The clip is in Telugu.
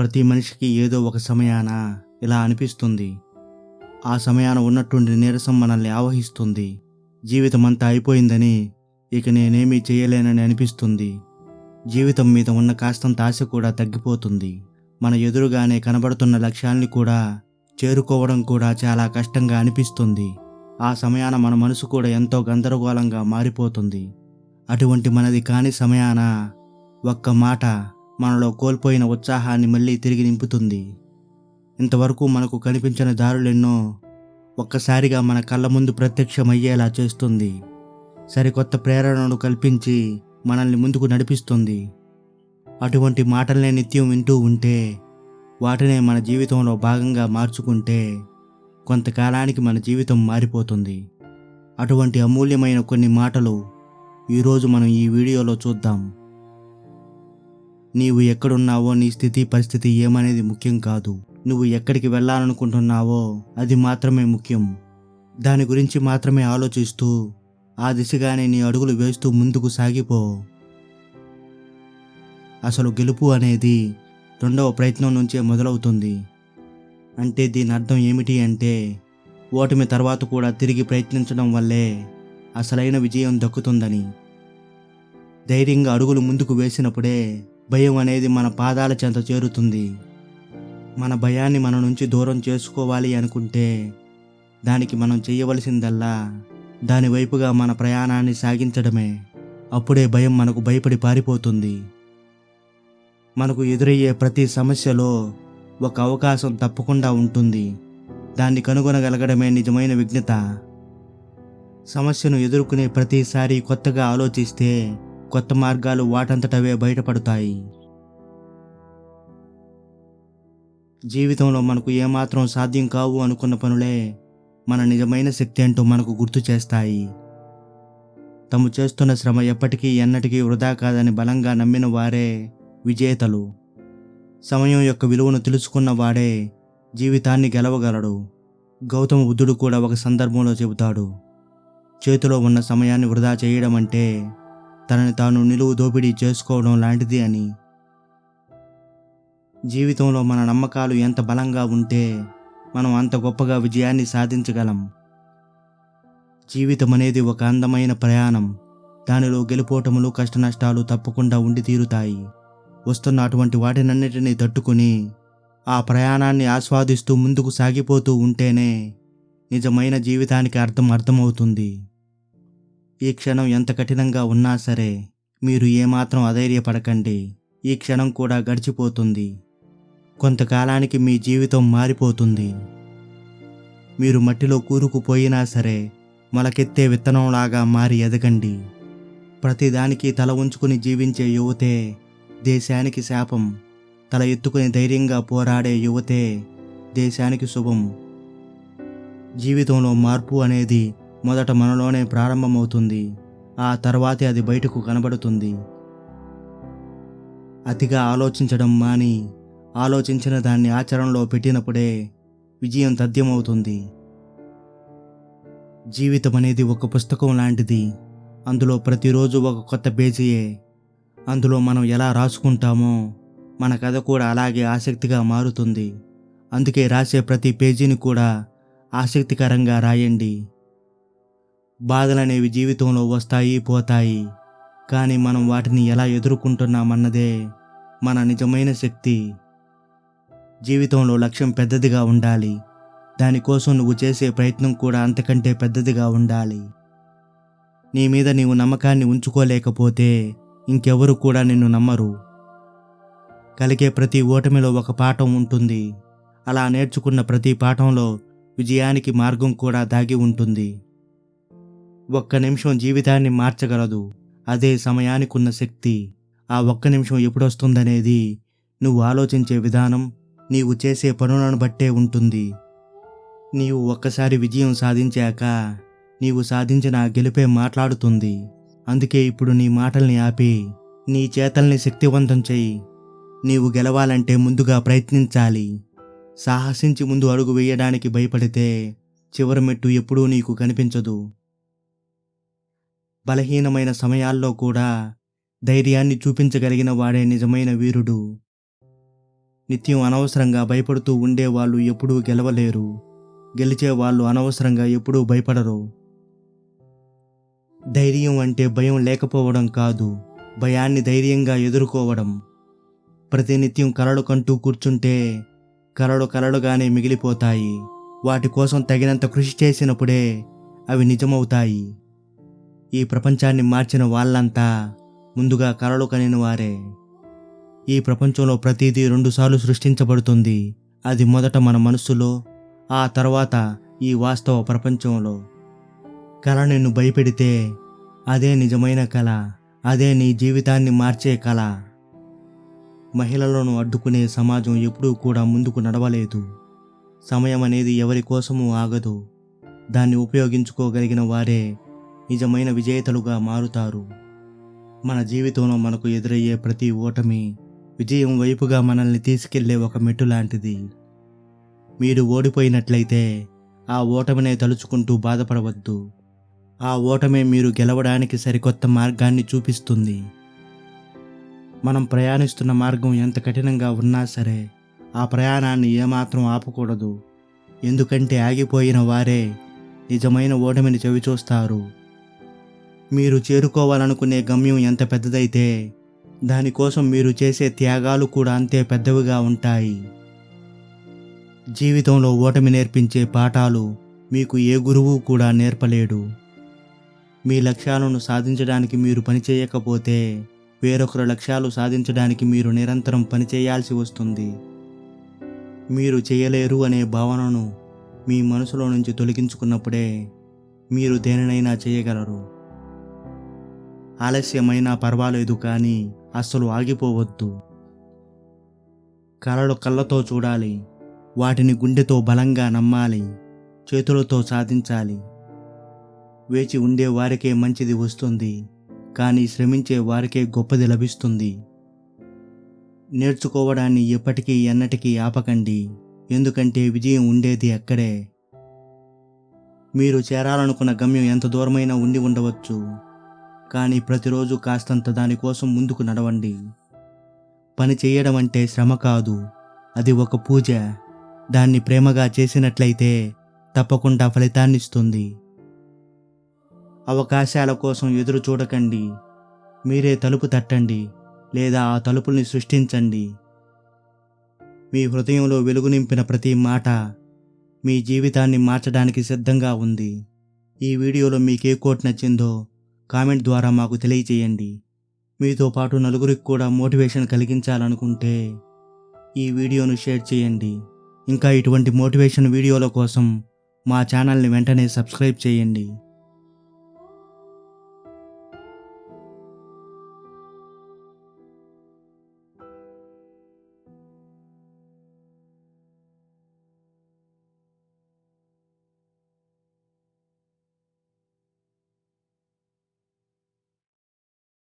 ప్రతి మనిషికి ఏదో ఒక సమయాన ఇలా అనిపిస్తుంది. ఆ సమయాన ఉన్నట్టుండి నీరసం మనల్ని ఆవహిస్తుంది. జీవితం అంతా అయిపోయిందని ఇక నేనేమీ చేయలేనని అనిపిస్తుంది. జీవితం మీద ఉన్న కాస్తంత ఆశ కూడా తగ్గిపోతుంది. మన ఎదురుగానే కనబడుతున్న లక్ష్యాల్ని కూడా చేరుకోవడం కూడా చాలా కష్టంగా అనిపిస్తుంది. ఆ సమయాన మన మనసు కూడా ఎంతో గందరగోళంగా మారిపోతుంది. అటువంటి మనది కాని సమయాన ఒక్క మాట మనలో కోల్పోయిన ఉత్సాహాన్ని మళ్ళీ తిరిగి నింపుతుంది. ఇంతవరకు మనకు కనిపించిన దారులెన్నో ఒక్కసారిగా మన కళ్ళ ముందు ప్రత్యక్షమయ్యేలా చేస్తుంది. సరికొత్త ప్రేరణను కల్పించి మనల్ని ముందుకు నడిపిస్తుంది. అటువంటి మాటలనే నిత్యం వింటూ ఉంటే వాటినే మన జీవితంలో భాగంగా మార్చుకుంటే కొంతకాలానికి మన జీవితం మారిపోతుంది. అటువంటి అమూల్యమైన కొన్ని మాటలు ఈరోజు మనం ఈ వీడియోలో చూద్దాం. నీవు ఎక్కడున్నావో నీ స్థితి పరిస్థితి ఏమనేది ముఖ్యం కాదు. నువ్వు ఎక్కడికి వెళ్ళాలనుకుంటున్నావో అది మాత్రమే ముఖ్యం. దాని గురించి మాత్రమే ఆలోచిస్తూ ఆ దిశగానే నీ అడుగులు వేస్తూ ముందుకు సాగిపో. అసలు గెలుపు అనేది రెండవ ప్రయత్నం నుంచే మొదలవుతుంది. అంటే దీని అర్థం ఏమిటి అంటే ఓటమి తర్వాత కూడా తిరిగి ప్రయత్నించడం వల్లే అసలైన విజయం దక్కుతుందని. ధైర్యంగా అడుగులు ముందుకు వేసినప్పుడే భయం అనేది మన పాదాల చెంత చేరుతుంది. మన భయాన్ని మన నుంచి దూరం చేసుకోవాలి అనుకుంటే దానికి మనం చేయవలసిందల్లా దాని వైపుగా మన ప్రయాణాన్ని సాగించడమే. అప్పుడే భయం మనకు భయపడి పారిపోతుంది. మనకు ఎదురయ్యే ప్రతి సమస్యలో ఒక అవకాశం తప్పకుండా ఉంటుంది. దాన్ని కనుగొనగలగడమే నిజమైన విఘ్నత. సమస్యను ఎదుర్కొనే ప్రతిసారి కొత్తగా ఆలోచిస్తే కొత్త మార్గాలు వాటంతటవే బయటపడతాయి. జీవితంలో మనకు ఏమాత్రం సాధ్యం కావు అనుకున్న పనులే మన నిజమైన శక్తి అంటూ మనకు గుర్తు చేస్తాయి. తాము చేస్తున్న శ్రమ ఎప్పటికీ ఎన్నటికీ వృధా కాదని బలంగా నమ్మిన వారే విజేతలు. సమయం యొక్క విలువను తెలుసుకున్న వాడే జీవితాన్ని గెలవగలడు. గౌతమ బుద్ధుడు కూడా ఒక సందర్భంలో చెబుతాడు చేతిలో ఉన్న సమయాన్ని వృధా చేయడం అంటే తనని తాను నిలువు దోపిడీ చేసుకోవడం లాంటిది అని. జీవితంలో మన నమ్మకాలు ఎంత బలంగా ఉంటే మనం అంత గొప్పగా విజయాన్ని సాధించగలం. జీవితం అనేది ఒక అందమైన ప్రయాణం. దానిలో గెలుపోటములు కష్టనష్టాలు తప్పకుండా ఉండి తీరుతాయి. వస్తున్న అటువంటి వాటినన్నిటినీ తట్టుకుని ఆ ప్రయాణాన్ని ఆస్వాదిస్తూ ముందుకు సాగిపోతూ ఉంటేనే నిజమైన జీవితానికి అర్థం అర్థమవుతుంది. ఈ క్షణం ఎంత కఠినంగా ఉన్నా సరే మీరు ఏమాత్రం అధైర్యపడకండి. ఈ క్షణం కూడా గడిచిపోతుంది. కొంతకాలానికి మీ జీవితం మారిపోతుంది. మీరు మట్టిలో కూరుకుపోయినా సరే మొలకెత్తే విత్తనంలాగా మారి ఎదగండి. ప్రతిదానికి తల ఉంచుకుని జీవించే యువతే దేశానికి శాపం తల ఎత్తుకుని ధైర్యంగా పోరాడే యువతే దేశానికి శుభం. జీవితంలో మార్పు అనేది మొదట మనలోనే ప్రారంభమవుతుంది. ఆ తర్వాతే అది బయటకు కనబడుతుంది. అతిగా ఆలోచించడం మాని ఆలోచించిన దాన్ని ఆచరణలో పెట్టినప్పుడే విజయం తథ్యమవుతుంది జీవితం అనేది ఒక పుస్తకం లాంటిది. అందులో ప్రతిరోజు ఒక కొత్త పేజీయే. అందులో మనం ఎలా రాసుకుంటామో మన కథ కూడా అలాగే ఆసక్తిగా మారుతుంది. అందుకే రాసే ప్రతి పేజీని కూడా ఆసక్తికరంగా రాయండి. బాధలనేవి జీవితంలో వస్తాయి పోతాయి. కానీ మనం వాటిని ఎలా ఎదుర్కొంటున్నామన్నదే మన నిజమైన శక్తి. జీవితంలో లక్ష్యం పెద్దదిగా ఉండాలి. దానికోసం నువ్వు చేసే ప్రయత్నం కూడా అంతకంటే పెద్దదిగా ఉండాలి. నీ మీద నీవు నమ్మకాన్ని ఉంచుకోలేకపోతే ఇంకెవరు కూడా నిన్ను నమ్మరు. కలిగే ప్రతి ఓటమిలో ఒక పాఠం ఉంటుంది. అలా నేర్చుకున్న ప్రతి పాఠంలో విజయానికి మార్గం కూడా దాగి ఉంటుంది. ఒక్క నిమిషం జీవితాన్ని మార్చగలదు. అదే సమయానికున్న శక్తి. ఆ ఒక్క నిమిషం ఎప్పుడొస్తుందనేది నువ్వు ఆలోచించే విధానం నీవు చేసే పనులను బట్టే ఉంటుంది. నీవు ఒక్కసారి విజయం సాధించాక నీవు సాధించిన గెలుపే మాట్లాడుతుంది. అందుకే ఇప్పుడు నీ మాటల్ని ఆపి నీ చేతల్ని శక్తివంతం చెయ్యి. నీవు గెలవాలంటే ముందుగా ప్రయత్నించాలి. సాహసించి ముందు అడుగు వేయడానికి భయపడితే చివరి మెట్టు ఎప్పుడూ నీకు కనిపించదు. బలహీనమైన సమయాల్లో కూడా ధైర్యాన్ని చూపించగలిగిన వాడే నిజమైన వీరుడు. నిత్యం అనవసరంగా భయపడుతూ ఉండే వాళ్ళు ఎప్పుడూ గెలవలేరు. గెలిచే వాళ్ళు అనవసరంగా ఎప్పుడూ భయపడరు. ధైర్యం అంటే భయం లేకపోవడం కాదు భయాన్ని ధైర్యంగా ఎదుర్కోవడం. ప్రతినిత్యం కలలు కంటూ కూర్చుంటే కలలు కలలుగానే మిగిలిపోతాయి. వాటి కోసం తగినంత కృషి చేసినప్పుడే అవి నిజమవుతాయి. ఈ ప్రపంచాన్ని మార్చిన వాళ్ళంతా ముందుగా కలలు కనిన వారే. ఈ ప్రపంచంలో ప్రతిదీ రెండుసార్లు సృష్టించబడుతుంది. అది మొదట మన మనస్సులో ఆ తర్వాత ఈ వాస్తవ ప్రపంచంలో. కళ నిన్ను భయపెడితే అదే నిజమైన కళ అదే నీ జీవితాన్ని మార్చే కళ మహిళలను అడ్డుకునే సమాజం ఎప్పుడూ కూడా ముందుకు నడవలేదు. సమయం అనేది ఎవరి కోసమూ ఆగదు. దాన్ని ఉపయోగించుకోగలిగిన వారే నిజమైన విజేతలుగా మారుతారు. మన జీవితంలో మనకు ఎదురయ్యే ప్రతి ఓటమి విజయం వైపుగా మనల్ని తీసుకెళ్ళే ఒక మెట్టు లాంటిది. మీరు ఓడిపోయినట్లయితే ఆ ఓటమినే తలుచుకుంటూ బాధపడవద్దు. ఆ ఓటమే మీరు గెలవడానికి సరికొత్త మార్గాన్ని చూపిస్తుంది. మనం ప్రయాణిస్తున్న మార్గం ఎంత కఠినంగా ఉన్నా సరే ఆ ప్రయాణాన్ని ఏమాత్రం ఆపకూడదు. ఎందుకంటే ఆగిపోయిన వారే నిజమైన ఓటమిని చవిచూస్తారు. మీరు చేరుకోవాలనుకునే గమ్యం ఎంత పెద్దదైతే దానికోసం మీరు చేసే త్యాగాలు కూడా అంతే పెద్దవిగా ఉంటాయి. జీవితంలో ఓటమి నేర్పించే పాఠాలు మీకు ఏ గురువు కూడా నేర్పలేడు. మీ లక్ష్యాలను సాధించడానికి మీరు పనిచేయకపోతే వేరొకరు లక్ష్యాలు సాధించడానికి మీరు నిరంతరం పనిచేయాల్సి వస్తుంది. మీరు చేయలేరు అనే భావనను మీ మనసులో నుంచి తొలగించుకున్నప్పుడే మీరు దేనినైనా చేయగలరు. ఆలస్యమైనా పర్వాలేదు కానీ అస్సలు ఆగిపోవద్దు. కళలు కళ్ళతో చూడాలి వాటిని గుండెతో బలంగా నమ్మాలి చేతులతో సాధించాలి. వేచి ఉండే వారికే మంచిది వస్తుంది కానీ శ్రమించే వారికే గొప్పది లభిస్తుంది. నేర్చుకోవడాన్ని ఎప్పటికీ ఎన్నటికీ ఆపకండి ఎందుకంటే విజయం ఉండేది అక్కడే. మీరు చేరాలనుకున్న గమ్యం ఎంత దూరమైనా ఉండి ఉండవచ్చు. కానీ ప్రతిరోజు కాస్తంత దానికోసం ముందుకు నడవండి. పని చేయడం అంటే శ్రమ కాదు. అది ఒక పూజ. దాన్ని ప్రేమగా చేసినట్లయితే తప్పకుండా ఫలితాన్నిస్తుంది అవకాశాల కోసం ఎదురు చూడకండి. మీరే తలుపు తట్టండి లేదా ఆ తలుపుల్ని సృష్టించండి. మీ హృదయంలో వెలుగు నింపిన ప్రతి మాట మీ జీవితాన్ని మార్చడానికి సిద్ధంగా ఉంది. ఈ వీడియోలో మీకు ఏ కోట్ నచ్చిందో కామెంట్ ద్వారా మాకు తెలియజేయండి. మీతో పాటు నలుగురికి కూడా మోటివేషన్ కలిగించాలనుకుంటే ఈ వీడియోను షేర్ చేయండి. ఇంకా ఇటువంటి మోటివేషన్ వీడియోల కోసం మా ఛానల్ని వెంటనే సబ్స్క్రైబ్ చేయండి.